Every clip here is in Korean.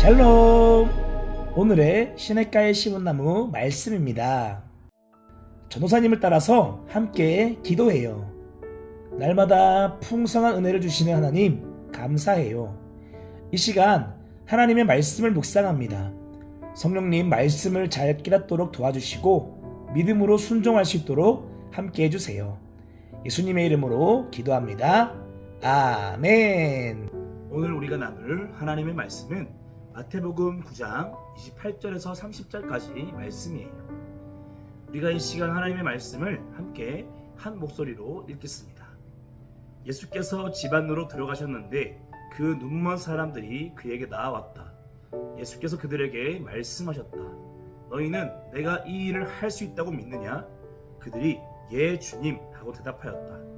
샬롬! 오늘의 시냇가에 심은 나무 말씀입니다. 전도사님을 따라서 함께 기도해요. 날마다 풍성한 은혜를 주시는 하나님, 감사해요. 이 시간 하나님의 말씀을 묵상합니다. 성령님 말씀을 잘 깨닫도록 도와주시고 믿음으로 순종할 수 있도록 함께 해주세요. 예수님의 이름으로 기도합니다. 아멘. 오늘 우리가 나눌 하나님의 말씀은 마태복음 9장 28절에서 30절까지 말씀이에요. 우리가 이 시간 하나님의 말씀을 함께 한 목소리로 읽겠습니다. 예수께서 집 안으로 들어가셨는데 그 눈먼 사람들이 그에게 나아왔다. 예수께서 그들에게 말씀하셨다. 너희는 내가 이 일을 할 수 있다고 믿느냐? 그들이 예 주님 하고 대답하였다.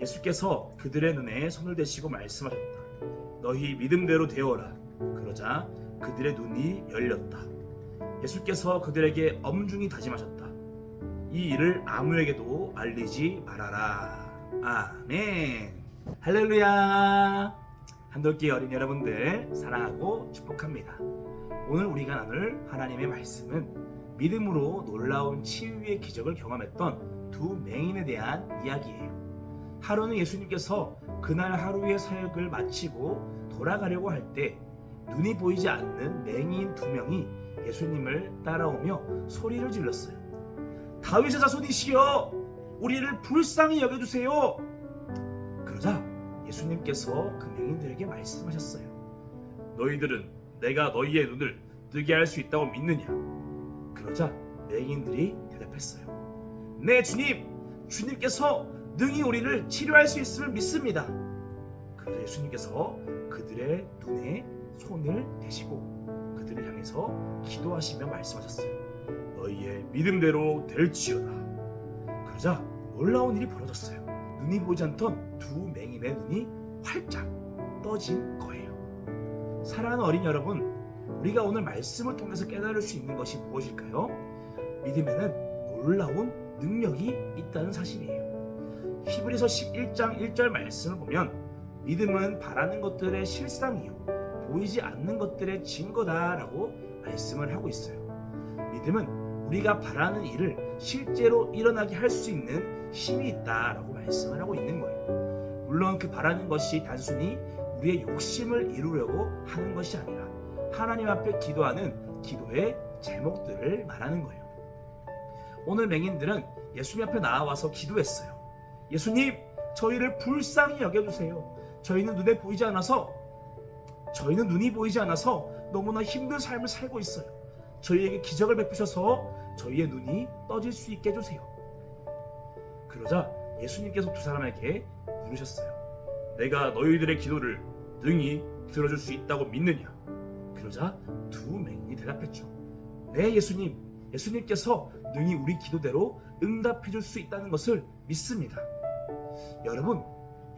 예수께서 그들의 눈에 손을 대시고 말씀하셨다. 너희 믿음대로 되어라. 그러자 그들의 눈이 열렸다. 예수께서 그들에게 엄중히 다짐하셨다. 이 일을 아무에게도 알리지 말아라. 아멘. 할렐루야. 한돌기 어린 여러분들 사랑하고 축복합니다. 오늘 우리가 나눌 하나님의 말씀은 믿음으로 놀라운 치유의 기적을 경험했던 두 맹인에 대한 이야기예요. 하루는 예수님께서 그날 하루의 사역을 마치고 돌아가려고 할 때 눈이 보이지 않는 맹인 두 명이 예수님을 따라오며 소리를 질렀어요. 다윗의 자손이시여, 우리를 불쌍히 여겨주세요. 그러자 예수님께서 그 맹인들에게 말씀하셨어요. 너희들은 내가 너희의 눈을 뜨게 할 수 있다고 믿느냐? 그러자 맹인들이 대답했어요. 네, 주님. 주님께서 능히 우리를 치료할 수 있음을 믿습니다. 그러자 예수님께서 그들의 눈에 손을 대시고 그들을 향해서 기도하시며 말씀하셨어요. 너희의 믿음대로 될지어다. 그러자 놀라운 일이 벌어졌어요. 눈이 보지 않던 두 맹인의 눈이 활짝 떠진 거예요. 사랑하는 어린 여러분, 우리가 오늘 말씀을 통해서 깨달을 수 있는 것이 무엇일까요? 믿음에는 놀라운 능력이 있다는 사실이에요. 히브리서 11장 1절 말씀을 보면 믿음은 바라는 것들의 실상이요 보이지 않는 것들의 증거다라고 말씀을 하고 있어요. 믿음은 우리가 바라는 일을 실제로 일어나게 할 수 있는 힘이 있다라고 말씀을 하고 있는 거예요. 물론 그 바라는 것이 단순히 우리의 욕심을 이루려고 하는 것이 아니라 하나님 앞에 기도하는 기도의 제목들을 말하는 거예요. 오늘 맹인들은 예수님 앞에 나와서 기도했어요. 예수님, 저희를 불쌍히 여겨주세요. 저희는 눈에 보이지 않아서, 저희는 눈이 보이지 않아서 너무나 힘든 삶을 살고 있어요. 저희에게 기적을 베푸셔서 저희의 눈이 떠질 수 있게 해주세요. 그러자 예수님께서 두 사람에게 물으셨어요. 내가 너희들의 기도를 능히 들어줄 수 있다고 믿느냐? 그러자 두 맹인이 대답했죠. 네, 예수님. 예수님께서 능히 우리 기도대로 응답해 줄 수 있다는 것을 믿습니다. 여러분,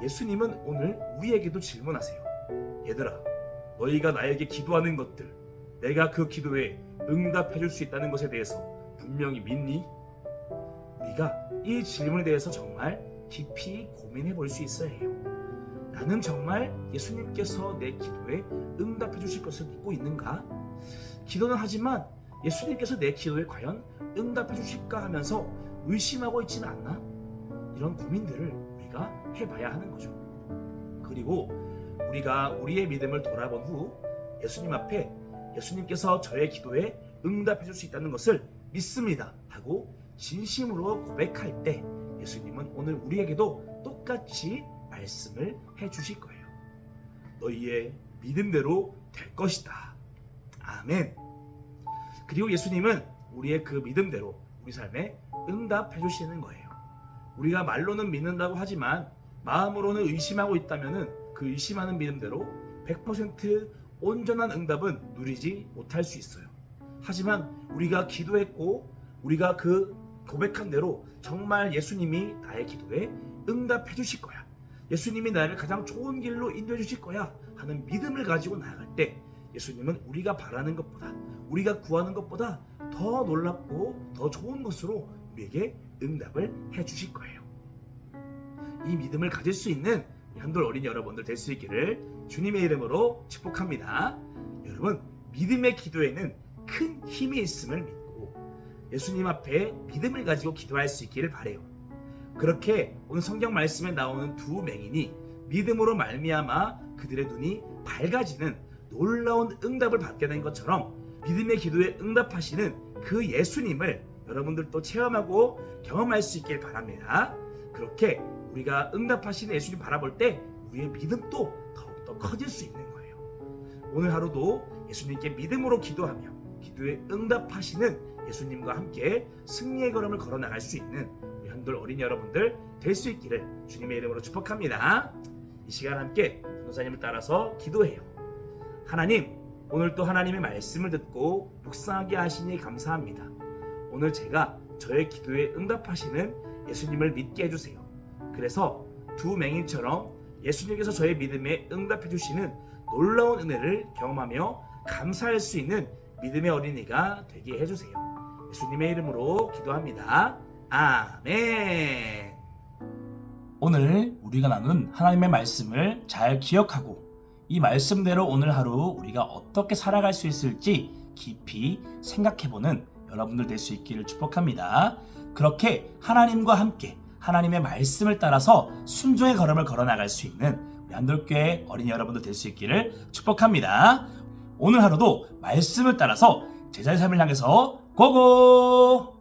예수님은 오늘 우리에게도 질문하세요. 얘들아, 너희가 나에게 기도하는 것들, 내가 그 기도에 응답해 줄 수 있다는 것에 대해서 분명히 믿니? 우리가 이 질문에 대해서 정말 깊이 고민해 볼 수 있어야 해요. 나는 정말 예수님께서 내 기도에 응답해 주실 것을 믿고 있는가? 기도는 하지만 예수님께서 내 기도에 과연 응답해 주실까 하면서 의심하고 있지는 않나? 이런 고민들을 해봐야 하는 거죠. 그리고 우리가 우리의 믿음을 돌아본 후 예수님 앞에 예수님께서 저의 기도에 응답해 줄 수 있다는 것을 믿습니다 하고 진심으로 고백할 때 예수님은 오늘 우리에게도 똑같이 말씀을 해 주실 거예요. 너희의 믿음대로 될 것이다. 아멘. 그리고 예수님은 우리의 그 믿음대로 우리 삶에 응답해 주시는 거예요. 우리가 말로는 믿는다고 하지만 마음으로는 의심하고 있다면은 그 의심하는 믿음대로 100% 온전한 응답은 누리지 못할 수 있어요. 하지만 우리가 기도했고 우리가 그 고백한 대로 정말 예수님이 나의 기도에 응답해 주실 거야. 예수님이 나를 가장 좋은 길로 인도해 주실 거야 하는 믿음을 가지고 나아갈 때 예수님은 우리가 바라는 것보다 우리가 구하는 것보다 더 놀랍고 더 좋은 것으로 우리에게 응답을 해 주실 거예요. 이 믿음을 가질 수 있는 한돌 어린이 여러분들 될 수 있기를 주님의 이름으로 축복합니다. 여러분 믿음의 기도에는 큰 힘이 있음을 믿고 예수님 앞에 믿음을 가지고 기도할 수 있기를 바래요. 그렇게 오늘 성경 말씀에 나오는 두 맹인이 믿음으로 말미암아 그들의 눈이 밝아지는 놀라운 응답을 받게 된 것처럼 믿음의 기도에 응답하시는 그 예수님을 여러분들도 체험하고 경험할 수 있길 바랍니다. 그렇게 우리가 응답하시는 예수님 바라볼 때 우리의 믿음도 더욱더 커질 수 있는 거예요. 오늘 하루도 예수님께 믿음으로 기도하며 기도에 응답하시는 예수님과 함께 승리의 걸음을 걸어 나갈 수 있는 우리 한돌 어린이 여러분들 될 수 있기를 주님의 이름으로 축복합니다. 이 시간 함께 변호사님을 따라서 기도해요. 하나님, 오늘 또 하나님의 말씀을 듣고 묵상하게 하시니 감사합니다. 오늘 제가 저의 기도에 응답하시는 예수님을 믿게 해주세요. 그래서 두 맹인처럼 예수님께서 저의 믿음에 응답해 주시는 놀라운 은혜를 경험하며 감사할 수 있는 믿음의 어린이가 되게 해주세요. 예수님의 이름으로 기도합니다. 아멘. 오늘 우리가 나눈 하나님의 말씀을 잘 기억하고 이 말씀대로 오늘 하루 우리가 어떻게 살아갈 수 있을지 깊이 생각해보는 여러분들 될 수 있기를 축복합니다. 그렇게 하나님과 함께 하나님의 말씀을 따라서 순종의 걸음을 걸어 나갈 수 있는 우리 한돌교회 어린이 여러분들 될 수 있기를 축복합니다. 오늘 하루도 말씀을 따라서 제자의 삶을 향해서 고고!